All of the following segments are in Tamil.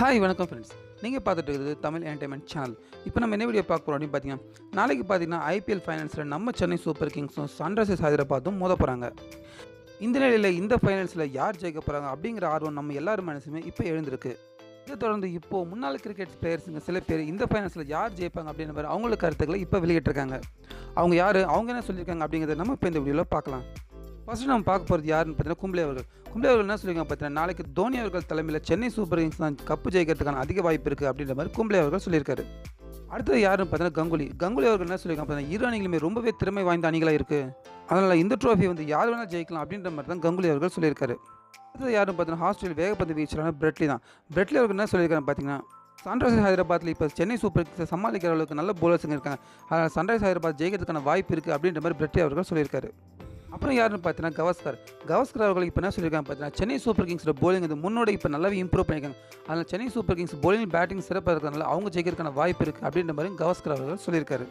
ஹாய் வணக்கம் ஃப்ரெண்ட்ஸ் நீங்கள் பார்த்துட்டு இருக்கிறது தமிழ் என்டர்டைன்மெண்ட் சேனல் இப்போ நம்ம என்ன வீடியோ பார்க்க போகிறோம் அப்படின்னு பார்த்தீங்கன்னா நாளைக்கு பார்த்தீங்கன்னா ஐபிஎல் ஃபைனல்ஸில் நம்ம சென்னை சூப்பர் கிங்ஸும் சன்ரைசர்ஸ் ஹைதராபாத்தும் மோத போகிறாங்க இந்த நிலையில் இந்த ஃபைனல்ஸில் யார் ஜெயிக்க போகிறாங்க அப்படிங்கிற ஆர்வம் நம்ம எல்லாரும் மனசுமே இப்போ எழுந்திருக்கு. இதை தொடர்ந்து இப்போது முன்னாள் கிரிக்கெட் பிளேயர்ஸுங்க சில பேர் இந்த ஃபைனல்ஸில் யார் ஜெயிப்பாங்க அப்படின்ற மாதிரி அவங்களோட கருத்துக்களை இப்போ வெளியிட்டிருக்காங்க. அவங்க யார்? அவங்க என்ன சொல்லியிருக்காங்க அப்படிங்கிறத நம்ம இப்போ இந்த வீடியோவில் பார்க்கலாம். ஃபஸ்ட்டு நம்ம பார்க்க போகிறது யாருன்னு பார்த்தீங்கன்னா கும்ளே அவர்கள். கும்ளே அவர்கள் என்ன சொல்லியிருக்காங்க பார்த்தீங்கன்னா நாளைக்கு தோனி அவர்கள் தலைமையில் சென்னை சூப்பர் கிங்ஸ் தான் கப்பு ஜெயிக்கிறதுக்கான அதிக வாய்ப்பு இருக்குது அப்படின்ற மாதிரி கும்ளே அவர்கள் சொல்லியிருக்காரு. அடுத்தது யாருன்னு பார்த்தீங்கன்னா கங்குலி. கங்குலி அவர்கள் என்ன சொல்லியிருக்காங்க பார்த்தீங்கன்னா இரு அணிகளுமே ரொம்பவே திறமை வாய்ந்த அணிகளாக இருக்குது அதனால் இந்த ட்ரோஃபி வந்து யார் வேணால் ஜெயிக்கலாம் அப்படின்ற மாதிரி தான் கங்குலி அவர்கள் சொல்லியிருக்காரு. அடுத்தது யாருன்னு பார்த்தீங்கன்னா ஹாஸ்டல் வேகப்பந்து வீச்சலான பிரெட்லி தான். பிரெட்லி அவர்கள் என்ன சொல்லியிருக்காங்க பார்த்தீங்கன்னா சன்ரைசர்ஸ் ஹைதராபாத்தில் இப்போ சென்னை சூப்பர் கிங்ஸை சமாளிக்கிற அளவுக்கு நல்ல போலர்ஸுங்க இருக்காங்க. அதனால் சன்ரைஸ் ஹைதராபாத் ஜெயிக்கிறதுக்கான வாய்ப்பு இருக்குது அப்படின்ற மாதிரி பிரெட்டி அவர்கள் சொல்லியிருக்காரு. அப்புறம் யாருன்னு பார்த்தீங்கன்னா கவாஸ்கர். கவாஸ்கர் அவர்கள் இப்போ என்ன சொல்லியிருக்காங்க பார்த்தீங்கன்னா சென்னை சூப்பர் கிங்ஸோட போலிங் வந்து முன்னோட இப்போ நல்லாவே இம்ப்ரூவ் பண்ணியிருக்காங்க. அதனால் Chennai super kings bowling batting சிறப்பாக இருக்கிறதுனால அவங்க ஜெயிக்கிறதுக்கான வாய்ப்பு இருக்குது அப்படின்ற மாதிரி கவாஸ்கர் அவர்கள் சொல்லியிருக்காரு.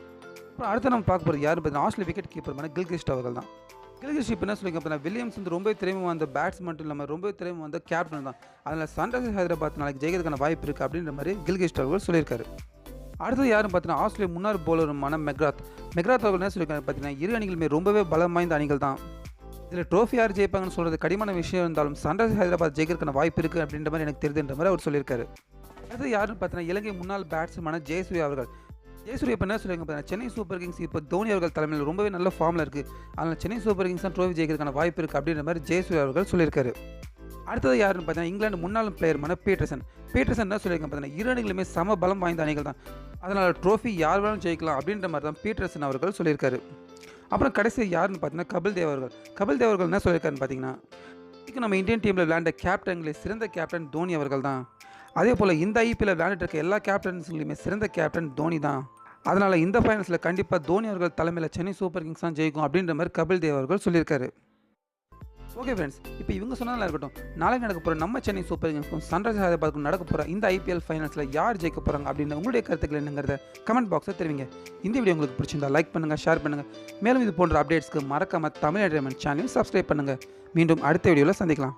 அப்புறம் அடுத்து நம்ம பார்க்க போகிறது யார் பார்த்தீங்கன்னா ஆஸ்திரேலிய விக்கெட் கீப்பர் கில்கிஸ்ட் அவர்கள் தான் கில்கிஸ்ட் இப்போ என்ன சொல்லியிருக்காங்க பார்த்தீங்கன்னா வில்லியம்ஸ் வந்து ரொம்ப திறமை வந்த பேட்ஸ் மட்டும் இல்லாமல் ரொம்ப திறமை வந்த கேப்டன் தான். அதனால் சன்ரைசர்ஸ் ஹைதராபாத் நாளைக்கு ஜெயிக்கிறதுக்கான வாய்ப்பு இருக்குது அப்படின்ற மாதிரி கில்கிஸ்ட் அவர்கள் சொல்லியிருக்காரு. அடுத்தது யாரும் பார்த்தீங்கன்னா ஆஸ்திரேலியா முன்னாள் போலருமான மெக்ராத். மெக்ராத் அவர்கள் என்ன சொல்லியிருக்காங்க பார்த்தீங்கன்னா இரு அணிகளுமே ரொம்பவே பலம் வாய்ந்த அணிகள் தான். இதில் ட்ரோஃபி யார் ஜெயிப்பாங்கன்னு சொல்கிறது கடிமான விஷயம் இருந்தாலும் சன்ரைஸ் ஹைதராபாத் ஜெயிக்கிறதுக்கான வாய்ப்பு இருக்குது அப்படின்ற மாதிரி எனக்கு தெரியுதுன்ற மாதிரி அவர் சொல்லியிருக்காரு. அடுத்து யாருன்னு பார்த்தீங்கன்னா இலங்கை முன்னாள் பேட்ஸ்மேனான ஜெயசூர்யா அவர்கள். ஜெயசூர்யா இப்போ என்ன சொல்லுவாங்க பார்த்தீங்கன்னா சென்னை சூப்பர் கிங்ஸ் இப்போ தோனி அவர்கள் தலைமையில் ரொம்பவே நல்ல ஃபார்மில் இருக்குது அதனால் சென்னை சூப்பர் கிங்ஸ் தான் ட்ரோஃபி ஜெயிக்கிறதுக்கான வாய்ப்பு இருக்குது அப்படின்ற மாதிரி ஜெயசூர்யா அவர்கள் சொல்லியிருக்காரு. அடுத்தது யாருன்னு பார்த்தீங்கன்னா இங்கிலாந்து முன்னாள் பிளேயர்மான பீட்டர்சன் பீட்டர்சன் என்ன சொல்லியிருக்காங்க பார்த்தீங்கன்னா இரு அணிகளுமே சம பலம் வாய்ந்த அணிகள் தான். அதனால் ட்ரோஃபி யார் வேணாலும் ஜெயிக்கலாம் அப்படின்ற மாதிரி தான் பீட்டர்சன் அவர்கள் சொல்லியிருக்காரு. அப்புறம் கடைசி யாருன்னு பார்த்தீங்கன்னா கபில் தேவ் அவர்கள். கபில் தேவ் அவர்கள் என்ன சொல்லியிருக்காருன்னு பார்த்தீங்கன்னா இன்றைக்கு நம்ம இந்தியன் டீமில் விளையாண்ட கேப்டன்களில் சிறந்த கேப்டன் தோனி அவர்கள் தான். அதே போல் இந்த ஐபிஎல் விளையாண்டுட்டு இருக்க எல்லா கேப்டன்ஸ்லையுமே சிறந்த கேப்டன் தோனி தான். அதனால் இந்த ஃபைனல்ஸில் கண்டிப்பாக தோனி அவர்கள் தலைமையில் சென்னை சூப்பர் கிங்ஸ் தான் ஜெயிக்கும் அப்படின்ற மாதிரி கபில் தேவ் அவர்கள் சொல்லியிருக்காரு. ஓகே ஃப்ரெண்ட்ஸ் இப்போ இவங்க சொன்னதில் இருக்கட்டும். நாளைக்கு நடக்க போகிற நம்ம சென்னை சூப்பர் கிங்ஸ்க்கும் சன்ரைஸ் ஹைதராபாத்துக்கும் நடக்க போகிற இந்த ஐபிஎல் ஃபைனல்ஸில் யார் ஜெயிக்க போகிறாங்க அப்படின்னு உங்களுடைய கருத்துக்கள் என்னங்கிறத கமெண்ட் பாக்ஸில் தெரிவிங்க. இந்த வீடியோ உங்களுக்கு பிடிச்சிருந்தா லைக் பண்ணுங்கள் ஷேர் பண்ணுங்கள் மேலும் இது போன்ற அப்டேட்ஸ்க்கு மறக்காம தமிழ் என்டர்டைன்மெண்ட் சேனலையும் சப்ஸ்கிரைப் பண்ணுங்கள் மீண்டும் அடுத்த வீடியோவில் சந்திக்கலாம்.